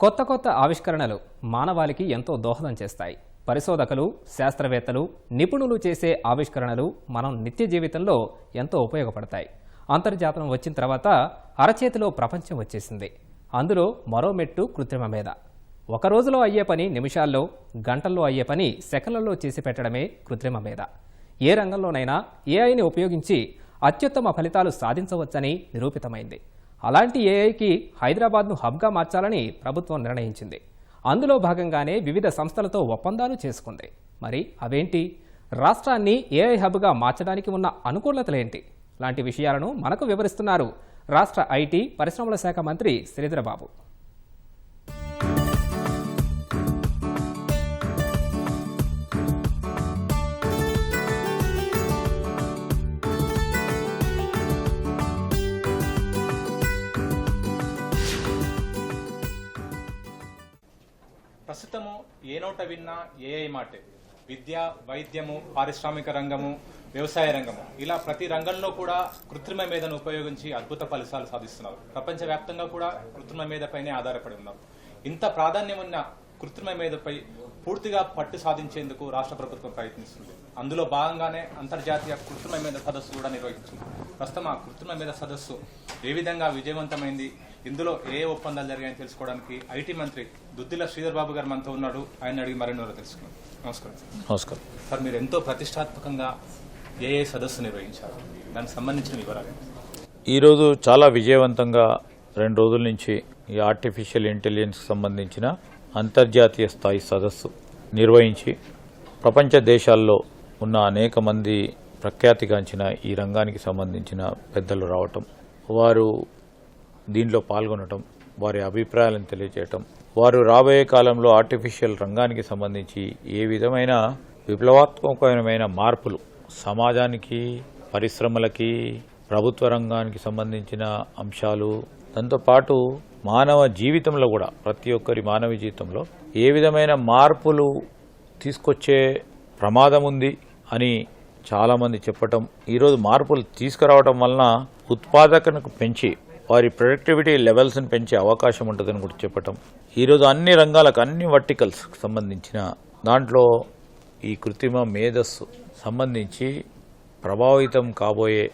కొత్త కొత్త ఆవిష్కరణలు మానవాళికి ఎంతో దోహదం చేస్తాయి. పరిశోధకులు శాస్త్రవేత్తలు నిపుణులు చేసే ఆవిష్కరణలు మనం నిత్య జీవితంలో ఎంతో ఉపయోగపడతాయి. అంతర్జాతం వచ్చిన తర్వాత అరచేతిలో ప్రపంచం వచ్చేసింది. అందులో మరో మెట్టు కృత్రిమ మీద ఒక రోజులో అయ్యే పని నిమిషాల్లో గంటల్లో అయ్యే పని సెకన్లలో చేసి పెట్టడమే కృత్రిమ మీద ఏ రంగంలోనైనా ఏఐని ఉపయోగించి అత్యుత్తమ ఫలితాలు సాధించవచ్చని నిరూపితమైంది. అలాంటి ఏఐకి హైదరాబాద్ను హబ్గా మార్చాలని ప్రభుత్వం నిర్ణయించింది. అందులో భాగంగానే వివిధ సంస్థలతో ఒప్పందాలు చేసుకుంది. మరి అవేంటి? రాష్ట్రాన్ని ఏఐ హబ్గా మార్చడానికి ఉన్న అనుకూలతలేంటి? లాంటి విషయాలను మనకు వివరిస్తున్నారు రాష్ట్ర ఐటీ పరిశ్రమల శాఖ మంత్రి శ్రీధరబాబు. ప్రస్తుతము ఏ నోట విన్నా ఏఐ మాటే. విద్య వైద్యము పారిశ్రామిక రంగము వ్యవసాయ రంగము. ఇలా ప్రతి రంగంలో కూడా కృత్రిమ మేధను ఉపయోగించి అద్భుత ఫలితాలు సాధిస్తున్నారు. ప్రపంచవ్యాప్తంగా కూడా కృత్రిమ మేధపైనే ఆధారపడి ఉన్నారు ఇంత ప్రాధాన్యం ఉన్న కృత్రిమ మేధపై పూర్తిగా పట్టు సాధించేందుకు రాష్ట్ర ప్రభుత్వం ప్రయత్నిస్తుంది. అందులో భాగంగానే అంతర్జాతీయ కృత్రిమ మేధ సదస్సు కూడా నిర్వహించింది. ప్రస్తుతం ఆ కృత్రిమ మేధ సదస్సు ఏ విధంగా విజయవంతమైంది? ఇందులో ఏ ఏ ఒప్పందాలు జరిగాయని తెలుసుకోవడానికి ఐటీ మంత్రి దుద్దిల శ్రీధర్ బాబు గారు మనతో ఉన్నాడు. ఆయన అడిగి మరెన్నో తెలుసుకున్నాం నమస్కారం. నమస్కారం. సార్ మీరు ఎంతో ప్రతిష్టాత్మకంగా ఏ ఏ సదస్సు నిర్వహించారు? దానికి సంబంధించిన వివరాలు. ఈరోజు చాలా విజయవంతంగా రెండు రోజుల నుంచి ఈ ఆర్టిఫిషియల్ ఇంటెలిజెన్స్కి సంబంధించిన అంతర్జాతీయ స్థాయి సదస్సు నిర్వహించి ప్రపంచ దేశాల్లో ఉన్న అనేక మంది ప్రఖ్యాతిగాంచిన ఈ రంగానికి సంబంధించిన పెద్దలు రావటం వారు దీనిలో పాల్గొనటం వారి అభిప్రాయాలను తెలియజేయటం వారు రాబోయే కాలంలో ఆర్టిఫిషియల్ రంగానికి సంబంధించి ఏ విధమైన విప్లవాత్మకమైన మార్పులు సమాజానికి పరిశ్రమలకి ప్రభుత్వ రంగానికి సంబంధించిన అంశాలు దాంతోపాటు మానవ జీవితంలో కూడా ప్రతి ఒక్కరి మానవ జీవితంలో ఏ విధమైన మార్పులు తీసుకొచ్చే ప్రమాదం ఉంది అని చాలామంది చెప్పటం ఈరోజు మార్పులు తీసుకురావడం వలన ఉత్పాదకతను పెంచి వారి ప్రొడక్టివిటీ లెవెల్స్ని పెంచే అవకాశం ఉంటుందని కూడా చెప్పటం ఈరోజు అన్ని రంగాలకు అన్ని వర్టికల్స్ సంబంధించిన దాంట్లో ఈ కృత్రిమ మేధస్సు సంబంధించి ప్రభావితం కాబోయే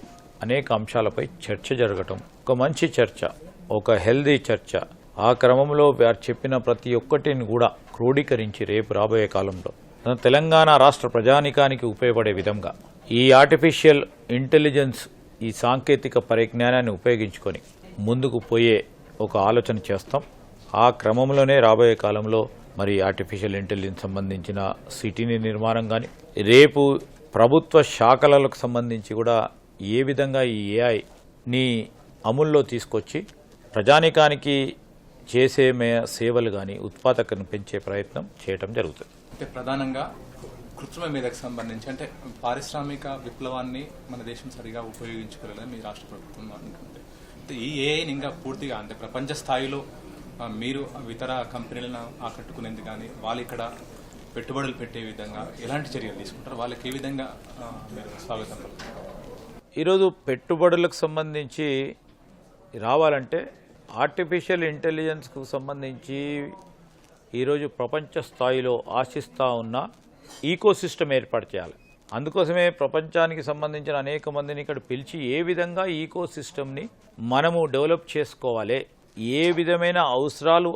అనేక అంశాలపై చర్చ జరగటం. ఒక మంచి చర్చ ఒక హెల్దీ చర్చ. ఆ క్రమంలో వారు చెప్పిన ప్రతి ఒక్కటిని కూడా క్రోడీకరించి రేపు రాబోయే కాలంలో తెలంగాణ రాష్ట్ర ప్రజానికానికి ఉపయోగపడే విధంగా ఈ ఆర్టిఫిషియల్ ఇంటెలిజెన్స్ ఈ సాంకేతిక పరిజ్ఞానాన్ని ఉపయోగించుకొని ముందుకు పోయే ఒక ఆలోచన చేస్తాం. ఆ క్రమంలోనే రాబోయే కాలంలో మరి ఆర్టిఫిషియల్ ఇంటెలిజెన్స్ సంబంధించిన సిటీని నిర్మాణం కానీ రేపు ప్రభుత్వ శాఖలకు సంబంధించి కూడా ఏ విధంగా ఈ ఏఐని అమల్లో తీసుకొచ్చి ప్రజానికానికి చేసే మే సేవలు కానీ ఉత్పాదకతను పెంచే ప్రయత్నం చేయటం జరుగుతుంది. అంటే ప్రధానంగా కృత్రిమ మీదకు సంబంధించి అంటే పారిశ్రామిక విప్లవాన్ని మన దేశం సరిగా ఉపయోగించుకోలేదని మీ రాష్ట్ర ప్రభుత్వం అనుకుంటే ఈ ఏఐని ఇంకా పూర్తిగా అంటే ప్రపంచ స్థాయిలో మీరు ఇతర కంపెనీలను ఆకట్టుకునేందుకు కానీ వాళ్ళు ఇక్కడ పెట్టుబడులు పెట్టే విధంగా ఎలాంటి చర్యలు తీసుకుంటారు? వాళ్ళకి ఏ విధంగా మీరు స్వాగతం ఈరోజు పెట్టుబడులకు సంబంధించి రావాలంటే ఆర్టిఫిషియల్ ఇంటెలిజెన్స్కు సంబంధించి ఈరోజు ప్రపంచ స్థాయిలో ఆశిస్తూ ఉన్న ఈకోసిస్టమ్ ఏర్పాటు చేయాలి. అందుకోసమే ప్రపంచానికి సంబంధించిన అనేక మందిని ఇక్కడ పిలిచి ఏ విధంగా ఈకో సిస్టమ్ని మనము డెవలప్ చేసుకోవాలి ఏ విధమైన అవసరాలు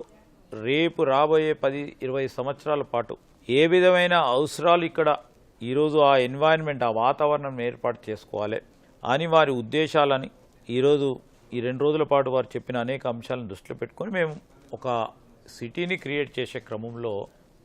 రేపు రాబోయే పది ఇరవై సంవత్సరాల పాటు ఏ విధమైన అవసరాలు ఇక్కడ ఈరోజు ఆ ఎన్వైరన్మెంట్ ఆ వాతావరణం ఏర్పాటు చేసుకోవాలి అని వారి ఉద్దేశాలని ఈరోజు ఈ రెండు రోజుల పాటు వారు చెప్పిన అనేక అంశాలను దృష్టిలో పెట్టుకొని మేము ఒక సిటీని క్రియేట్ చేసే క్రమంలో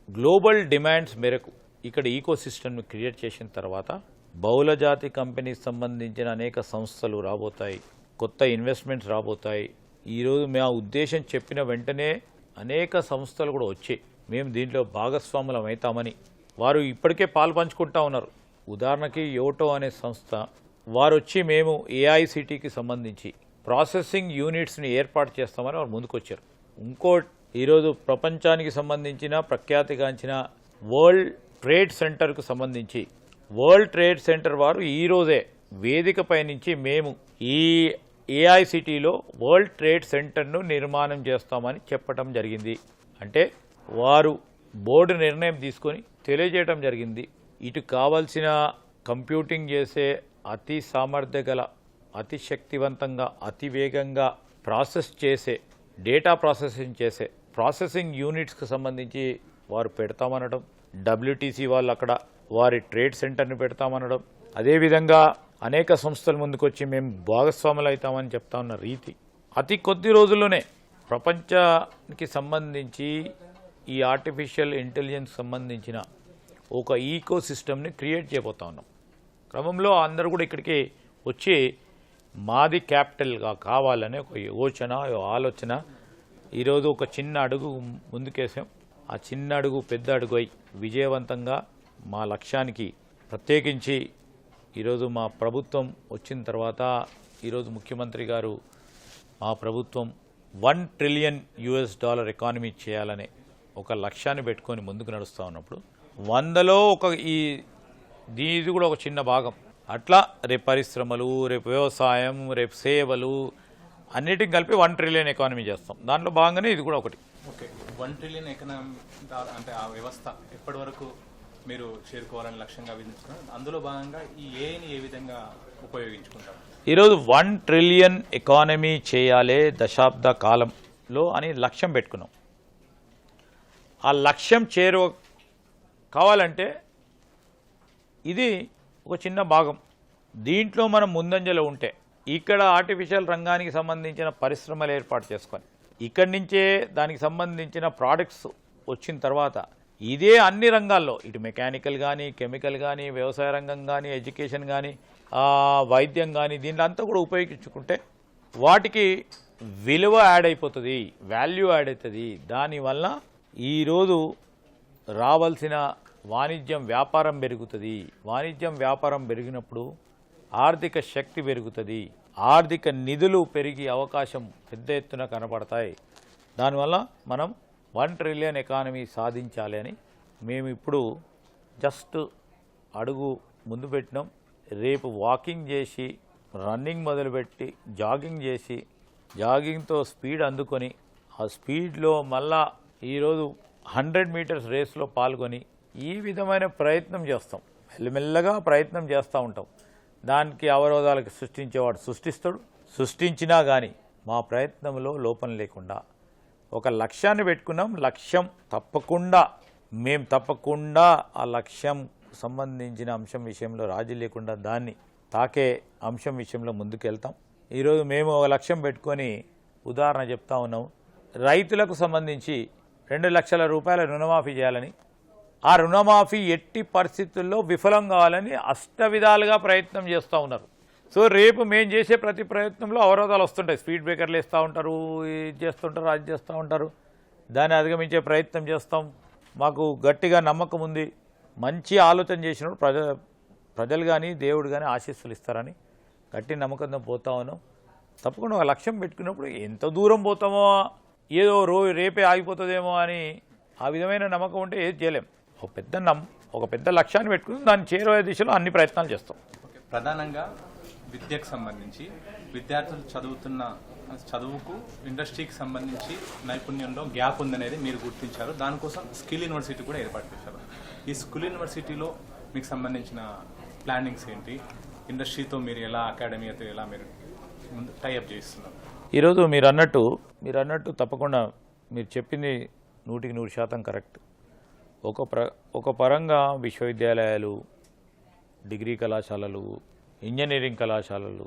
గ్లోబల్ డిమాండ్స్ మేరకు ఇక్కడ ఈకో సిస్టమ్ని క్రియేట్ చేసిన తర్వాత బహుళజాతి కంపెనీకి సంబంధించిన అనేక సంస్థలు రాబోతాయి కొత్త ఇన్వెస్ట్మెంట్స్ రాబోతాయి ఈరోజు మా ఉద్దేశం చెప్పిన వెంటనే అనేక సంస్థలు కూడా వచ్చాయి మేము దీంట్లో భాగస్వాములం అవుతామని. వారు ఇప్పటికే పాలు పంచుకుంటా ఉన్నారు. ఉదాహరణకి యోటో అనే సంస్థ వారు వచ్చి మేము ఏఐసిటీకి సంబంధించి ప్రాసెసింగ్ యూనిట్స్ని ఏర్పాటు చేస్తామని వారు ముందుకొచ్చారు. ఇంకో ఈరోజు ప్రపంచానికి సంబంధించిన ప్రఖ్యాతిగాంచిన వరల్డ్ ట్రేడ్ సెంటర్కు సంబంధించి వరల్డ్ ట్రేడ్ సెంటర్ వారు ఈరోజే వేదికపై నుంచి మేము ఈ ఏఐసిటీలో వరల్డ్ ట్రేడ్ సెంటర్ను నిర్మాణం చేస్తామని చెప్పటం జరిగింది. అంటే వారు బోర్డు నిర్ణయం తీసుకొని తెలియజేయటం జరిగింది. ఇటు కావలసిన కంప్యూటింగ్ చేసే అతి సామర్థ్య గల అతి శక్తివంతంగా అతి వేగంగా ప్రాసెస్ చేసే డేటా ప్రాసెసింగ్ చేసే ప్రాసెసింగ్ యూనిట్స్కి సంబంధించి వారు పెడతామనడం డబ్ల్యూటీసీ వాళ్ళు అక్కడ వారి ట్రేడ్ సెంటర్ని పెడతామనడం అదేవిధంగా అనేక సంస్థల ముందుకొచ్చి మేము భాగస్వాములు అవుతామని చెప్తా ఉన్న రీతి. అతి కొద్ది రోజుల్లోనే ప్రపంచానికి సంబంధించి ఈ ఆర్టిఫిషియల్ ఇంటెలిజెన్స్ సంబంధించిన ఒక ఈకో సిస్టమ్ని క్రియేట్ చేయబోతా ఉన్నాం. క్రమంలో అందరూ కూడా ఇక్కడికి వచ్చి మాది క్యాపిటల్గా కావాలనే ఒక యోచన ఆలోచన. ఈరోజు ఒక చిన్న అడుగు ముందుకేసాం. ఆ చిన్న అడుగు పెద్ద అడుగు అయి విజయవంతంగా మా లక్ష్యానికి ప్రత్యేకించి ఈరోజు మా ప్రభుత్వం వచ్చిన తర్వాత ఈరోజు ముఖ్యమంత్రి గారు మా ప్రభుత్వం one trillion US dollar economy చేయాలనే ఒక లక్ష్యాన్ని పెట్టుకొని ముందుకు నడుస్తూ ఉన్నప్పుడు వందలో ఒక ఈ దీనిది కూడా ఒక చిన్న భాగం. అట్లా రేపు పరిశ్రమలు రేపు వ్యవసాయం రేపు సేవలు అన్నిటికి కలిపి వన్ ట్రిలియన్ ఎకానమీ చేస్తాం. దాంట్లో భాగంగానే ఇది కూడా ఒకటి. ఓకే. వన్ ట్రిలియన్ ఎకనామీ అంటే ఆ వ్యవస్థ ఎప్పటి వరకు మీరు చేరుకోవాలని లక్ష్యంగా విధించుకున్నారు. అందులో భాగంగా ఈ ఏఐని ఏ విధంగా ఉపయోగించుకుంటారు? ఈరోజు వన్ ట్రిలియన్ ఎకానమీ చేయాలి దశాబ్ద కాలంలో అని లక్ష్యం పెట్టుకున్నాం. ఆ లక్ష్యం చేరువ కావాలంటే ఇది ఒక చిన్న భాగం. దీంట్లో మనం ముందంజలో ఉంటే ఇక్కడ ఆర్టిఫిషియల్ రంగానికి సంబంధించిన పరిశ్రమలు ఏర్పాటు చేసుకొని ఇక్కడి నుంచే దానికి సంబంధించిన ప్రోడక్ట్స్ వచ్చిన తర్వాత ఇదే అన్ని రంగాల్లో. ఇటు మెకానికల్ కానీ కెమికల్ కానీ వ్యవసాయ రంగం కానీ ఎడ్యుకేషన్ కానీ వైద్యం కానీ దీంట్లో అంతా కూడా ఉపయోగించుకుంటే వాటికి విలువ యాడ్ అయిపోతుంది వాల్యూ యాడ్ అవుతుంది. దానివల్ల ఈరోజు రావాల్సిన వాణిజ్యం వ్యాపారం పెరుగుతుంది. వాణిజ్యం వ్యాపారం పెరిగినప్పుడు ఆర్థిక శక్తి పెరుగుతుంది. ఆర్థిక నిధులు పెరిగే అవకాశం పెద్ద ఎత్తున కనపడతాయి. దానివల్ల మనం వన్ ట్రిలియన్ ఎకానమీ సాధించాలి అని మేము ఇప్పుడు జస్ట్ అడుగు ముందు పెట్టినాం. రేపు వాకింగ్ చేసి రన్నింగ్ మొదలుపెట్టి జాగింగ్ చేసి జాగింగ్తో స్పీడ్ అందుకొని ఆ స్పీడ్లో మళ్ళా ఈరోజు హండ్రెడ్ మీటర్స్ రేస్లో పాల్గొని ఈ విధమైన ప్రయత్నం చేస్తాం. మెల్లమెల్లగా ప్రయత్నం చేస్తూ ఉంటాం. దానికి అవరోధాలకు సృష్టించేవాడు సృష్టిస్తాడు. సృష్టించినా కానీ మా ప్రయత్నంలో లోపం లేకుండా ఒక లక్ష్యాన్ని పెట్టుకున్నాం లక్ష్యం తప్పకుండా మేము తప్పకుండా ఆ లక్ష్యం సంబంధించిన అంశం విషయంలో రాజీ లేకుండా దాన్ని తాకే అంశం విషయంలో ముందుకెళ్తాం. ఈరోజు మేము ఒక లక్ష్యం పెట్టుకొని ఉదాహరణ చెప్తా ఉన్నాం. రైతులకు సంబంధించి రెండు లక్షల రూపాయల రుణమాఫీ చేయాలని ఆ రుణమాఫీ ఎట్టి పరిస్థితుల్లో విఫలం కావాలని అష్ట విధాలుగా ప్రయత్నం చేస్తూ ఉన్నారు. సో రేపు మేము చేసే ప్రతి ప్రయత్నంలో అవరోధాలు వస్తుంటాయి. స్పీడ్ బ్రేకర్లు వేస్తూ ఉంటారు ఇది చేస్తుంటారు అది చేస్తూ ఉంటారు. దాన్ని అధిగమించే ప్రయత్నం చేస్తాం. మాకు గట్టిగా నమ్మకం ఉంది. మంచి ఆలోచన చేసినప్పుడు ప్రజ ప్రజలు కానీ దేవుడు కానీ ఆశీస్సులు ఇస్తారని గట్టి నమ్మకంతో పోతా ఉన్నాం. తప్పకుండా ఒక లక్ష్యం పెట్టుకున్నప్పుడు ఎంత దూరం పోతామో ఏదో రో రేపే ఆగిపోతుందేమో అని ఆ విధమైన నమ్మకం ఉంటే ఏది చేయలేం. ఒక పెద్ద నమ్మ ఒక పెద్ద లక్ష్యాన్ని పెట్టుకుని దాన్ని చేరువే దిశలో అన్ని ప్రయత్నాలు చేస్తాం. ప్రధానంగా విద్యకు సంబంధించి విద్యార్థులు చదువుతున్న చదువుకు ఇండస్ట్రీకి సంబంధించి నైపుణ్యంలో గ్యాప్ ఉందనేది మీరు గుర్తించారు. దానికోసం స్కిల్ యూనివర్సిటీ కూడా ఏర్పాటు చేశారు. ఈ స్కిల్ యూనివర్సిటీలో మీకు సంబంధించిన ప్లానింగ్స్ ఏంటి? ఇండస్ట్రీతో మీరు ఎలా అకాడమీతో ఎలా మీరు ముందు టైఅప్ చేస్తున్నారు? ఈరోజు మీరు అన్నట్టు మీరు అన్నట్టు తప్పకుండా మీరు చెప్పింది నూటికి నూరు శాతం కరెక్ట్. ఒక ప్ర ఒక పరంగా విశ్వవిద్యాలయాలు డిగ్రీ కళాశాలలు ఇంజనీరింగ్ కళాశాలలు.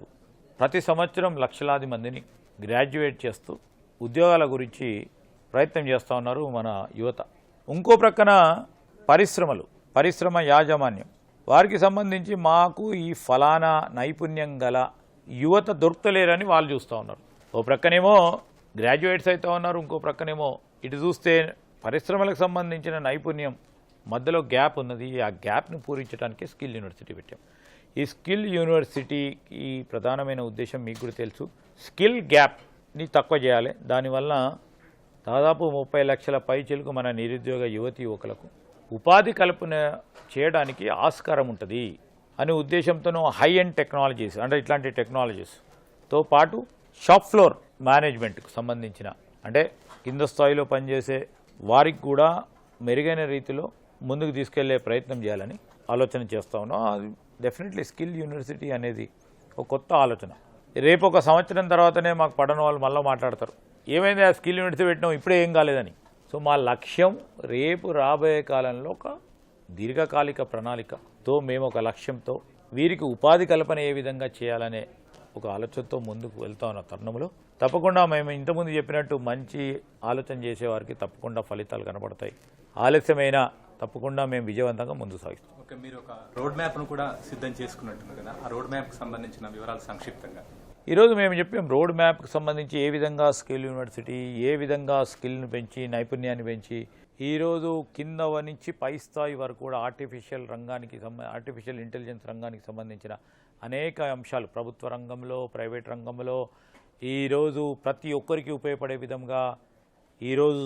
ప్రతి సంవత్సరం లక్షలాది మందిని గ్రాడ్యుయేట్ చేస్తూ ఉద్యోగాల గురించి ప్రయత్నం చేస్తూ ఉన్నారు మన యువత. ఇంకో ప్రక్కన పరిశ్రమలు పరిశ్రమ యాజమాన్యం. వారికి సంబంధించి మాకు ఈ ఫలానా నైపుణ్యం గల యువత దొరుకుతలేరని వాళ్ళు చూస్తూ ఉన్నారు. ఓ ప్రక్కనేమో గ్రాడ్యుయేట్స్ అయితే ఉన్నారు ఇంకో ప్రక్కనేమో ఇటు చూస్తే పరిశ్రమలకు సంబంధించిన నైపుణ్యం మధ్యలో గ్యాప్ ఉన్నది. ఆ గ్యాప్ను పూరించడానికి స్కిల్ యూనివర్సిటీ పెట్టాం. ఈ స్కిల్ యూనివర్సిటీకి ప్రధానమైన ఉద్దేశం మీకు కూడా తెలుసు. స్కిల్ గ్యాప్ని తక్కువ చేయాలి. దానివల్ల దాదాపు ముప్పై లక్షల పైచిలకు మన నిరుద్యోగ యువతి యువకులకు ఉపాధి కల్పన చేయడానికి ఆస్కారం ఉంటుంది అనే ఉద్దేశంతోనూ హై ఎండ్ టెక్నాలజీస్ అంటే ఇట్లాంటి టెక్నాలజీస్తో పాటు షాప్ ఫ్లోర్ మేనేజ్మెంట్కు సంబంధించిన అంటే కింద స్థాయిలో పనిచేసే వారికి కూడా మెరుగైన రీతిలో ముందుకు తీసుకెళ్ళే ప్రయత్నం చేయాలని ఆలోచన చేస్తా ఉన్నాం. డెఫినెట్లీ స్కిల్ యూనివర్సిటీ అనేది ఒక కొత్త ఆలోచన. రేపు ఒక సంవత్సరం తర్వాతనే మాకు పడని వాళ్ళు మళ్ళీ మాట్లాడతారు. ఏమైంది ఆ స్కిల్ యూనివర్సిటీ పెట్టినాం ఇప్పుడే ఏం కాలేదని. సో మా లక్ష్యం రేపు రాబోయే కాలంలో ఒక దీర్ఘకాలిక ప్రణాళికతో మేము ఒక లక్ష్యంతో వీరికి ఉపాధి కల్పన ఏ విధంగా చేయాలనే ఒక ఆలోచనతో ముందుకు వెళ్తా ఉన్న తరుణంలో తప్పకుండా మేము ఇంతకుముందు చెప్పినట్టు మంచి ఆలోచన చేసేవారికి తప్పకుండా ఫలితాలు కనబడతాయి. ఆలస్యమైన తప్పకుండా మేము విజయవంతంగా ముందుకు సాగిస్తాం. ఓకే మీరు ఒక రోడ్ మ్యాప్ను కూడా సిద్ధం చేసుకున్నట్టున్నారు కదా. ఆ రోడ్ మ్యాప్కి సంబంధించిన వివరాలు సంక్షిప్తంగా. ఈరోజు మేము చెప్పాం రోడ్ మ్యాప్కి సంబంధించి ఏ విధంగా స్కిల్ యూనివర్సిటీ ఏ విధంగా స్కిల్ని పెంచి నైపుణ్యాన్ని పెంచి ఈరోజు కింద నుంచి పై స్థాయి వరకు కూడా ఆర్టిఫిషియల్ రంగానికి ఆర్టిఫిషియల్ ఇంటెలిజెన్స్ రంగానికి సంబంధించిన అనేక అంశాలు ప్రభుత్వ రంగంలో ప్రైవేట్ రంగంలో ఈరోజు ప్రతి ఒక్కరికి ఉపయోగపడే విధంగా ఈరోజు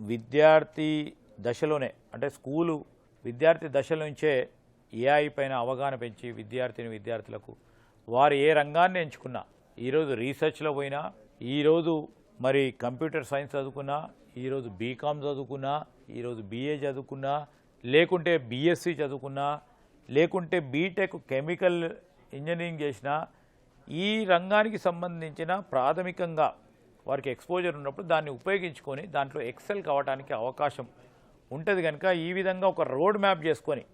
విద్యార్థి దశలోనే అంటే స్కూలు విద్యార్థి దశల నుంచే ఏఐ పైన అవగాహన పెంచి విద్యార్థిని విద్యార్థులకు వారు ఏ రంగాన్ని ఎంచుకున్నా ఈరోజు రీసెర్చ్లో పోయినా ఈరోజు మరి కంప్యూటర్ సైన్స్ చదువుకున్నా ఈరోజు బీకామ్ చదువుకున్నా ఈరోజు బీఏ చదువుకున్నా లేకుంటే బీఎస్సీ చదువుకున్నా లేకుంటే బీటెక్ కెమికల్ ఇంజనీరింగ్ చేసినా ఈ రంగానికి సంబంధించిన ప్రాథమికంగా వారికి ఎక్స్పోజర్ ఉన్నప్పుడు దాన్ని ఉపయోగించుకొని దాంట్లో ఎక్సెల్ కావడానికి అవకాశం ఉంటుంది కనుక ఈ విధంగా ఒక రోడ్ మ్యాప్ చేసుకొని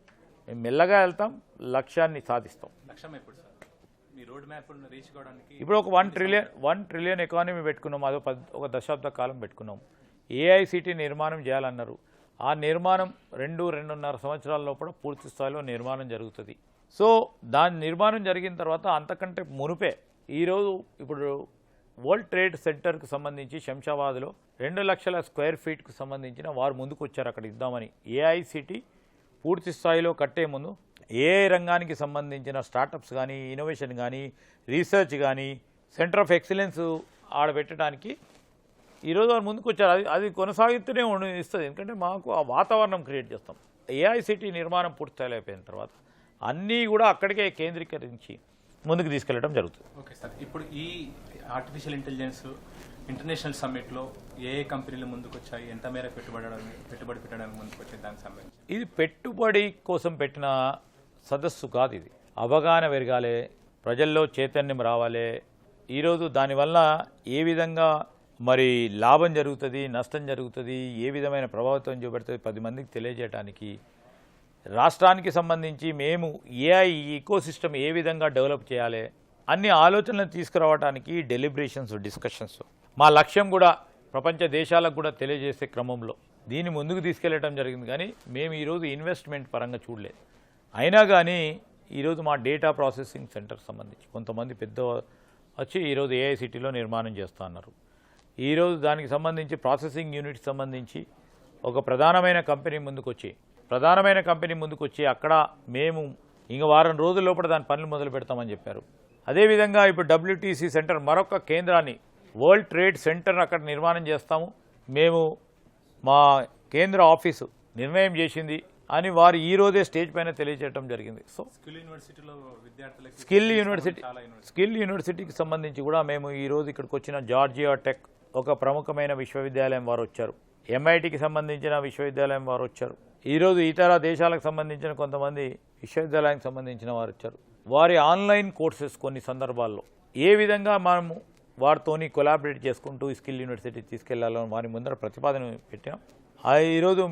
మేము మెల్లగా వెళ్తాం లక్ష్యాన్ని సాధిస్తాం. ఇప్పుడు ఒక one trillion one trillion economy పెట్టుకున్నాం అదో ఒక దశాబ్ద కాలం పెట్టుకున్నాం. ఏఐసిటీ నిర్మాణం చేయాలన్నారు. ఆ నిర్మాణం రెండు రెండున్నర సంవత్సరాల లోపల పూర్తి స్థాయిలో నిర్మాణం జరుగుతుంది. సో దాని నిర్మాణం జరిగిన తర్వాత అంతకంటే మునుపే ఈరోజు ఇప్పుడు వరల్డ్ ట్రేడ్ సెంటర్కు సంబంధించి శంషాబాద్లో రెండు లక్షల స్క్వేర్ ఫీట్కు సంబంధించిన వారు ముందుకు వచ్చారు అక్కడ ఇద్దామని. ఏఐసిటీ పూర్తి స్థాయిలో కట్టే ముందు ఏ రంగానికి సంబంధించిన స్టార్టప్స్ కానీ ఇన్నోవేషన్ కానీ రీసెర్చ్ కానీ సెంటర్ ఆఫ్ ఎక్సలెన్స్ ఆడబెట్టడానికి ఈరోజు వారు ముందుకు వచ్చారు అది అది కొనసాగుతూనే ఉండి ఇస్తుంది. ఎందుకంటే మాకు ఆ వాతావరణం క్రియేట్ చేస్తాం. ఏఐసిటీ నిర్మాణం పూర్తి స్థాయిలో అయిపోయిన తర్వాత అన్నీ కూడా అక్కడికే కేంద్రీకరించి ముందుకు తీసుకెళ్ళడం జరుగుతుంది. Okay sir. ఇప్పుడు ఈ ఆర్టిఫిషియల్ ఇంటెలిజెన్స్ ఇంటర్నేషనల్ సమ్మిట్లో ఏ ఏ కంపెనీలు ముందుకొచ్చాయి? ఎంత మేర పెట్టుబడి పెట్టుబడి పెట్టడానికి ముందుకొచ్చాయి? దానికి సంబంధించి. ఇది పెట్టుబడి కోసం పెట్టిన సదస్సు కాదు ఇది. అవగాహన పెరగాలి ప్రజల్లో చైతన్యం రావాలి. ఈరోజు దానివల్ల ఏ విధంగా మరి లాభం జరుగుతుంది నష్టం జరుగుతుంది ఏ విధమైన ప్రభావితం చూపెడుతుంది పది మందికి తెలియజేయడానికి రాష్ట్రానికి సంబంధించి మేము ఏఐ ఈకో సిస్టమ్ ఏ విధంగా డెవలప్ చేయాలి అన్ని ఆలోచనలు తీసుకురావడానికి డెలిబరేషన్స్ డిస్కషన్స్. మా లక్ష్యం కూడా ప్రపంచ దేశాలకు కూడా తెలియజేసే క్రమంలో. దీన్ని ముందుకు తీసుకెళ్ళడం జరిగింది కానీ మేము ఈరోజు ఇన్వెస్ట్మెంట్ పరంగా చూడలేదు. అయినా కానీ ఈరోజు మా డేటా ప్రాసెసింగ్ సెంటర్ సంబంధించి కొంతమంది పెద్ద వచ్చి ఈరోజు ఏఐసిటీలో నిర్మాణం చేస్తున్నారు ఈరోజు దానికి సంబంధించి ప్రాసెసింగ్ యూనిట్ సంబంధించి ఒక ప్రధానమైన కంపెనీ ముందుకొచ్చి ప్రధానమైన కంపెనీ ముందుకొచ్చి అక్కడ మేము ఇంక వారం రోజుల లోపల దాని పనులు మొదలు పెడతామని చెప్పారు. అదేవిధంగా ఇప్పుడు డబ్ల్యూటీసీ సెంటర్ మరొక కేంద్రాన్ని వరల్డ్ ట్రేడ్ సెంటర్ అక్కడ నిర్మాణం చేస్తాము. మేము మా కేంద్ర ఆఫీసు నిర్ణయం చేసింది అని వారు ఈ రోజే స్టేజ్ పైన తెలియజేయడం జరిగింది. సో స్కిల్ యూనివర్సిటీలో విద్యార్థులకి స్కిల్ యూనివర్సిటీ స్కిల్ యూనివర్సిటీకి సంబంధించి కూడా మేము ఈ రోజు ఇక్కడికి వచ్చిన జార్జియా టెక్ ఒక ప్రముఖమైన విశ్వవిద్యాలయం వారు వచ్చారు. ఎంఐటికి సంబంధించిన విశ్వవిద్యాలయం వారు వచ్చారు. ఈరోజు ఇతర దేశాలకు సంబంధించిన కొంతమంది విశ్వవిద్యాలయానికి సంబంధించిన వారు వచ్చారు. వారి ఆన్లైన్ కోర్సెస్ కొన్ని సందర్భాల్లో. ఏ విధంగా మనము వారితోని కొలాబరేట్ చేసుకుంటూ స్కిల్ యూనివర్సిటీ తీసుకెళ్ళాలని వారి ముందర ప్రతిపాదన పెట్టాం ఆ ఈరోజు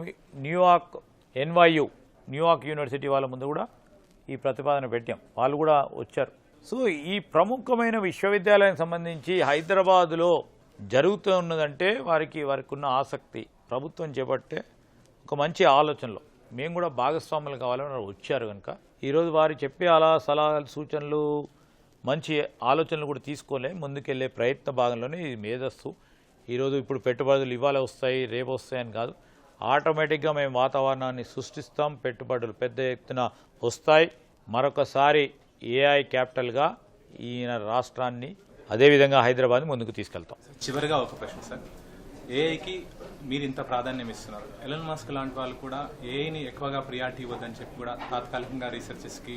న్యూయార్క్ ఎన్వైయు న్యూయార్క్ యూనివర్సిటీ వాళ్ళ ముందు కూడా ఈ ప్రతిపాదన పెట్టాం. వాళ్ళు కూడా వచ్చారు. సో ఈ ప్రముఖమైన విశ్వవిద్యాలయానికి సంబంధించి హైదరాబాదులో జరుగుతున్నదంటే వారికి వారికి ఉన్న ఆసక్తి ప్రభుత్వం చేపట్టే ఒక మంచి ఆలోచనలో. మేము కూడా భాగస్వాములు కావాలని వచ్చారు కనుక ఈరోజు వారు చెప్పే అలా సలహాలు సూచనలు మంచి ఆలోచనలు కూడా తీసుకోలే. ముందుకెళ్ళే ప్రయత్న భాగంలోనే ఇది మేధస్సు. ఈరోజు ఇప్పుడు పెట్టుబడులు ఇవాళ వస్తాయి రేపు వస్తాయని కాదు. ఆటోమేటిక్గా మేము వాతావరణాన్ని సృష్టిస్తాం. పెట్టుబడులు పెద్ద ఎత్తున వస్తాయి. మరొకసారి ఏఐ క్యాపిటల్గా ఈయన రాష్ట్రాన్ని అదేవిధంగా హైదరాబాద్ ముందుకు తీసుకెళ్తాం. చివరిగా ఒక ప్రశ్న సార్. ఏఐకి మీరు ఇంత ప్రాధాన్యం ఇస్తున్నారు. ఎలన్ మాస్క్ లాంటి వాళ్ళు కూడా ఏఐని ఎక్కువగా ప్రియారిటీ ఇవ్వద్దని చెప్పి కూడా తాత్కాలికంగా రీసెర్చెస్కి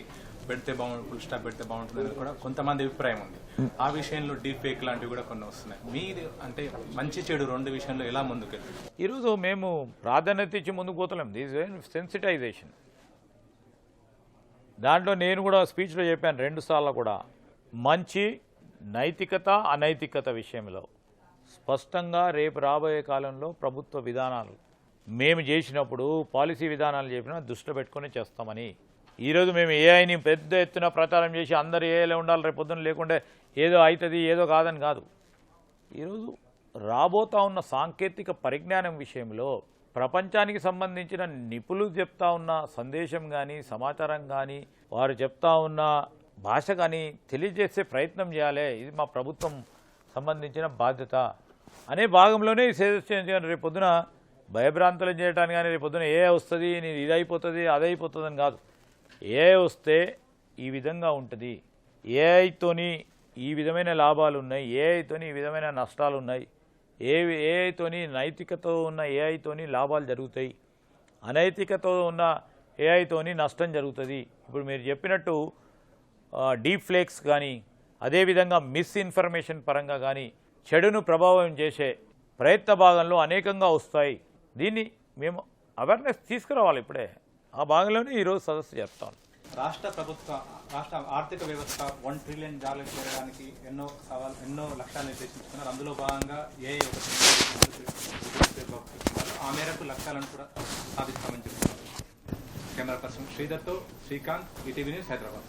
పెడితే బాగుంటుంది ఫుల్ స్టాప్ పెడితే బాగుంటుంది కూడా కొంతమంది అభిప్రాయం ఉంది. ఆ విషయంలో డీప్ ఫేక్ లాంటివి కూడా కొన్ని వస్తున్నాయి. మీరు అంటే మంచి చెడు రెండు విషయంలో ఎలా ముందుకెళ్తారు? ఈరోజు మేము ప్రాధాన్యత ఇచ్చి ముందుకు పోతలేం. దీస్ సెన్సిటైజేషన్ దాంట్లో నేను కూడా స్పీచ్లో చెప్పాను రెండు సార్లు కూడా. మంచి నైతికత అనైతికత విషయంలో. స్పష్టంగా రేపు రాబోయే కాలంలో ప్రభుత్వ విధానాలు. మేము చేసినప్పుడు పాలసీ విధానాలు చెప్పినా దృష్టి పెట్టుకొని చేస్తామని. ఈరోజు మేము ఏఐని పెద్ద ఎత్తున ప్రచారం చేసి అందరు ఏఐలో ఉండాలి రేపు పొద్దున లేకుంటే ఏదో అవుతుంది ఏదో కాదని కాదు. ఈరోజు రాబోతా ఉన్న సాంకేతిక పరిజ్ఞానం విషయంలో ప్రపంచానికి సంబంధించిన నిపుణులు చెప్తా ఉన్న సందేశం కానీ సమాచారం కానీ వారు చెప్తా ఉన్న భాష కానీ తెలియజేసే ప్రయత్నం చేయాలి. ఇది మా ప్రభుత్వం సంబంధించిన బాధ్యత. అనే భాగంలోనే ఈ సేవ రేపు పొద్దున భయభ్రాంతులు చేయడానికి కానీ రేపు పొద్దున ఏ వస్తుంది నీది ఇది అయిపోతుంది అది అయిపోతుంది అని కాదు. ఏ వస్తే ఈ విధంగా ఉంటుంది. ఏఐతోని ఈ విధమైన లాభాలు ఉన్నాయి ఏఐతోని ఈ విధమైన నష్టాలు ఉన్నాయి ఏ ఏఐతోని నైతికతో ఉన్న ఏఐతోని లాభాలు జరుగుతాయి అనైతికతో ఉన్న ఏఐతోని నష్టం జరుగుతుంది. ఇప్పుడు మీరు చెప్పినట్టు డీప్ ఫ్లేక్స్ కానీ అదేవిధంగా మిస్ఇన్ఫర్మేషన్ పరంగా కానీ చెడును ప్రభావం చేసే ప్రయత్న భాగంలో అనేకంగా వస్తాయి. దీన్ని మేము అవేర్నెస్ తీసుకురావాలి ఇప్పుడే. ఆ భాగంలోనే ఈరోజు సదస్సు చేస్తాం. రాష్ట్ర ప్రభుత్వ రాష్ట్ర ఆర్థిక వ్యవస్థ వన్ ట్రిలియన్ డాలర్ చేరడానికి ఎన్నో సవాల్ ఎన్నో లక్ష్యాలు నిర్దేశించుకున్నారు. అందులో భాగంగా ఏ ఆ మేరకు లక్ష్యాలను కూడా సాధిస్తామని చెప్తున్నారు. కెమెరా పర్సన్ శ్రీధర్తో శ్రీకాంత్ ఈటీవీ న్యూస్ హైదరాబాద్.